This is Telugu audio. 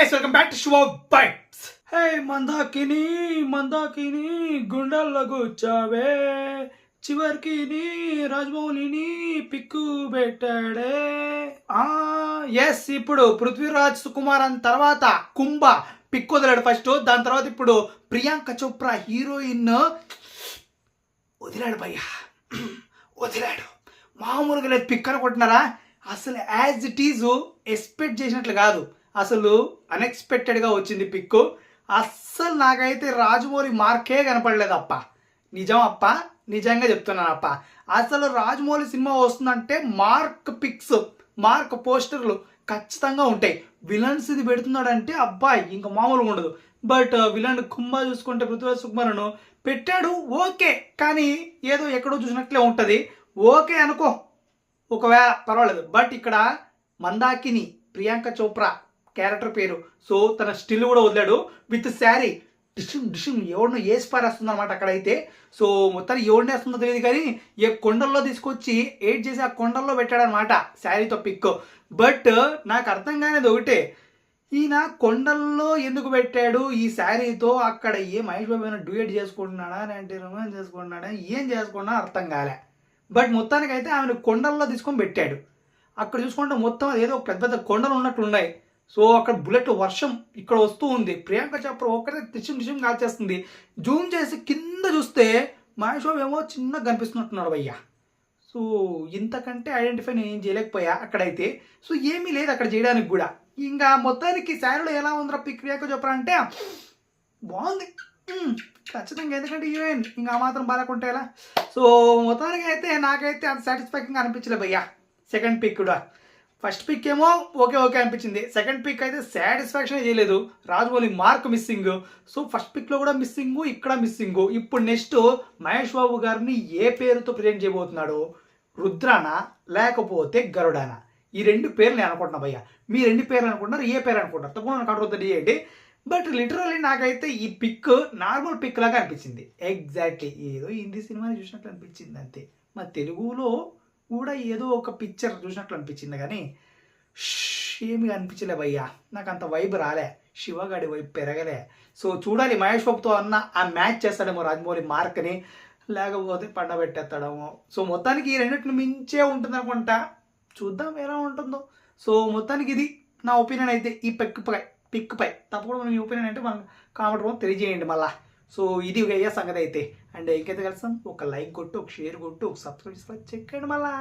Guys welcome back to show bites hey Mandakini Mandakini గుండెల్లో కూర్చావే. చివరికి నీ రాజమౌళిని పిక్కు పెట్టాడే. ఆ ఎస్ ఇప్పుడు పృథ్వీరాజ్ సుకుమార్ అని తర్వాత కుంభ పిక్ వదిలాడు ఫస్ట్ దాని తర్వాత ఇప్పుడు ప్రియాంక చోప్రా హీరోయిన్ వదిలాడు భయ్యా. వదిలాడు. మామూలుగా లేదు పిక్ అనుకుంటున్నారా అసలు యాజ్ ఇట్ ఈజ్ ఎక్స్పెక్ట్ చేసినట్లు కాదు. అసలు అన్ఎక్స్పెక్టెడ్గా వచ్చింది పిక్ అస్సలు నాకైతే రాజమౌళి మార్కే కనపడలేదు అప్ప నిజం అప్ప నిజంగా చెప్తున్నాను అప్ప అసలు రాజమౌళి సినిమా వస్తుందంటే మార్క్ పిక్స్ మార్క్ పోస్టర్లు ఖచ్చితంగా ఉంటాయి. విలన్స్ ఇది పెడుతున్నాడంటే అబ్బాయి ఇంకా మామూలుగా ఉండదు. బట్ uh, విలన్ కుంభ చూసుకుంటే పృథ్వీరాజ్ సుకుమారను పెట్టాడు ఓకే. కానీ ఏదో ఎక్కడో చూసినట్లే ఉంటుంది. ఓకే అనుకో. ఒకవేళ పర్వాలేదు. బట్ ఇక్కడ మందాకిని ప్రియాంక చోప్రా క్యారెక్టర్ పేరు. సో తన స్టిల్ కూడా వదిలాడు. విత్ శారీ. డిషిమ్ డిషిమ్ ఎవరినో వేసి పారేస్తుంది అనమాట అక్కడైతే. సో మొత్తానికి ఎవరిని వేస్తుందో తెలియదు కానీ ఏ కొండల్లో తీసుకొచ్చి ఎయిట్ చేసి ఆ కొండల్లో పెట్టాడనమాట శారీతో పిక్. బట్ నాకు అర్థం కానిది ఒకటే. ఈయన కొండల్లో ఎందుకు పెట్టాడు? ఈ శారీతో అక్కడ ఏ మహేష్ బాబు ఏమైనా డ్యూయట్ చేసుకుంటున్నాడా? లేదంటే రొమాన్స్ చేసుకుంటున్నాడా? ఏం చేసుకున్నా అర్థం కాలే. బట్ మొత్తానికి అయితే ఆమెను కొండల్లో తీసుకొని పెట్టాడు. అక్కడ చూసుకుంటే మొత్తం అది ఏదో పెద్ద పెద్ద కొండలు ఉన్నట్లున్నాయి. సో అక్కడ బుల్లెట్ వర్షం ఇక్కడ వస్తూ ఉంది. ప్రియాంక చోప్రా ఒక్కటే టిషం టిషం కాల్చేస్తుంది. జూమ్ చేసి కింద చూస్తే మహేష్ ఏమో చిన్నగా కనిపిస్తున్నట్టున్నాడు భయ్యా. సో ఇంతకంటే ఐడెంటిఫై నేను ఏం చేయలేకపోయా అక్కడైతే. సో ఏమీ లేదు అక్కడ చేయడానికి కూడా. ఇంకా మొత్తానికి శారీలో ఎలా ఉందిరా పిక్ ప్రియాంక చోప్రా అంటే బాగుంది. ఖచ్చితంగా. ఎందుకంటే హీరోయిన్. ఇంకా మాత్రం బాగాకుంటే ఎలా? సో మొత్తానికి అయితే నాకైతే అంత సాటిస్ఫాక్షన్ అనిపించలేదు భయ్యా. సెకండ్ పిక్ కూడా. ఫస్ట్ పిక్ ఏమో ఓకే ఓకే అనిపించింది. సెకండ్ పిక్ అయితే సాటిస్ఫాక్షన్ చేయలేదు. Rajamouli mark missing so first పిక్లో కూడా మిస్సింగ్ ఇక్కడ మిస్సింగ్ ఇప్పుడు నెక్స్ట్ మహేష్ బాబు గారిని ఏ పేరుతో ప్రజెంట్ చేయబోతున్నాడు? రుద్రానా? లేకపోతే గరుడానా? ఈ రెండు పేర్లు నేను అనుకుంటున్నా భయ్య. మీ రెండు పేర్లు అనుకుంటున్నారు ఏ పేరు అనుకుంటారు తప్పకుండా నాకు అడుగుతుంది చేయండి. బట్ లిటరల్లీ నాకైతే ఈ పిక్ నార్మల్ పిక్ లాగా అనిపించింది. ఎగ్జాక్ట్లీ ఏదో హిందీ సినిమాని చూసినట్లు అనిపించింది అంతే. మా తెలుగులో కూడా ఏదో ఒక పిక్చర్ చూసినట్లు అనిపించింది కానీ ష్ ఏమి అనిపించలే భయ్యా. నాకు అంత వైబ్ రాలే. శివగాడి వైబ్ పెరగలే. సో చూడాలి మహేష్ బాబుతో అన్న ఆ మ్యాచ్ చేస్తాడేమో రాజమౌళి మార్క్ని. లేకపోతే పండబెట్టేస్తాడేమో సో మొత్తానికి ఈ రెండింటిని మించే ఉంటుంది అనుకుంటా. చూద్దాం ఎలా ఉంటుందో. సో మొత్తానికి ఇది నా ఒపీనియన్ అయితే ఈ పిక్ పై పిక్ పై. తప్పకుండా మీ ఒపీనియన్ అంటే మనం కామెంట్ రూమ్ తెలియజేయండి మళ్ళా. సో ఇది అయ్యే సంగతి అయితే. అండ్ ఇంకైతే కలిసాం ఒక లైక్ కొట్టు ఒక షేర్ కొట్టు ఒక సబ్స్క్రైబ్ చేసుకోవాలి చెక్కండి మళ్ళా.